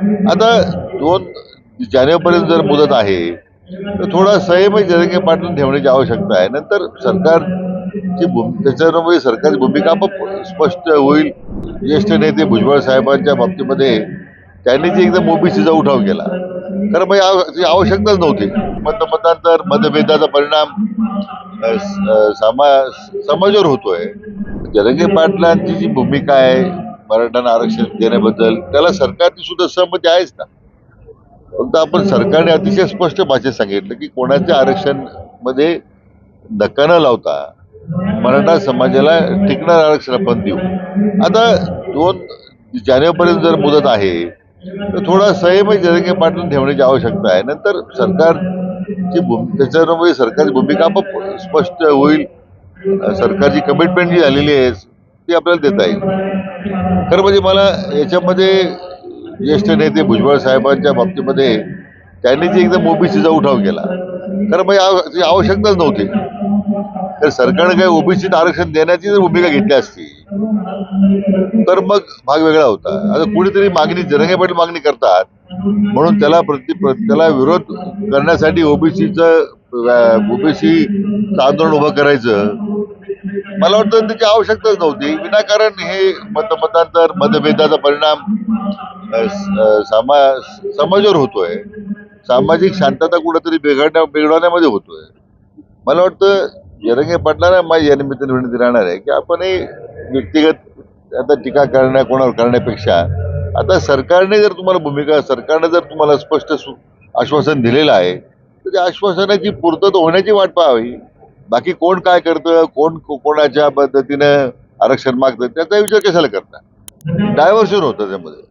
आता दोन जानेवारीपर्यंत जर मुदत आहे तर थोडा संयमही जरंगे पाटील ठेवण्याची आवश्यकता आहे. नंतर सरकारची भूम त्याच्यामध्ये सरकारची भूमिका पण स्पष्ट होईल. ज्येष्ठ नेते भुजबळ साहेबांच्या बाबतीमध्ये त्यांनी जी एकदम ओबीसीचा उठाव केला. कारण म्हणजे आवश्यकताच नव्हती. मतमतांतर मतभेदाचा परिणाम समा समाजावर होतोय. जरंगे पाटलांची जी भूमिका आहे मराठ्यांना आरक्षण देण्याबद्दल त्याला सरकारची सुद्धा सहमती आहेच ना. फक्त आपण सरकारने अतिशय स्पष्ट भाषेत सांगितलं की कोणाच्या आरक्षणमध्ये धक्का न लावता मराठा समाजाला टिकणार आरक्षण आपण देऊ. आता दोन जानेवारीपर्यंत जर मुदत आहे तर थोडा संयमही जरंगे पाटील ठेवण्याची आवश्यकता आहे. नंतर सरकारची भूम त्याच्यामध्ये सरकारची भूमिका पण स्पष्ट होईल. सरकारची कमिटमेंट जी झालेली आहे ती आपल्याला देता येईल. खरं म्हणजे मला याच्यामध्ये ज्येष्ठ नेते भुजबळ साहेबांच्या बाबतीमध्ये त्यांनी जी एकदम ओबीसीचा उठाव केला. खरं म्हणजे आवश्यकताच नव्हती. तर सरकारने काही ओबीसीत आरक्षण देण्याची जर भूमिका घेतली असती तर मग भाग वेगळा होता. आता कुणीतरी मागणी जनगे पाटील मागणी करतात म्हणून त्याला प्रति त्याला विरोध करण्यासाठी ओबीसीचं ओबीसी आंदोलन उभं करायचं मला वाटतं त्याची आवश्यकताच नव्हती. विनाकारण हे मतमतांतर मतभेदाचा परिणाम समा समाजावर होतोय. सामाजिक शांतता कुठेतरी बिघडण्या बिघडवण्यामध्ये होतोय. मला वाटतं जरंगे पाटलांना माझी या निमित्ताने विनंती राहणार आहे की आपण हे व्यक्तिगत आता टीका करण्या कोणावर करण्यापेक्षा आता सरकारने जर तुम्हाला भूमिका सरकारने जर तुम्हाला स्पष्ट आश्वासन दिलेलं आहे तर त्या आश्वासनाची पूर्तता होण्याची वाट पाहावी. बाकी कोण काय करतं कोण कोणाच्या पद्धतीनं आरक्षण मागतं त्याचा विचार कशाला करता डायव्हर्शन होतं त्यामध्ये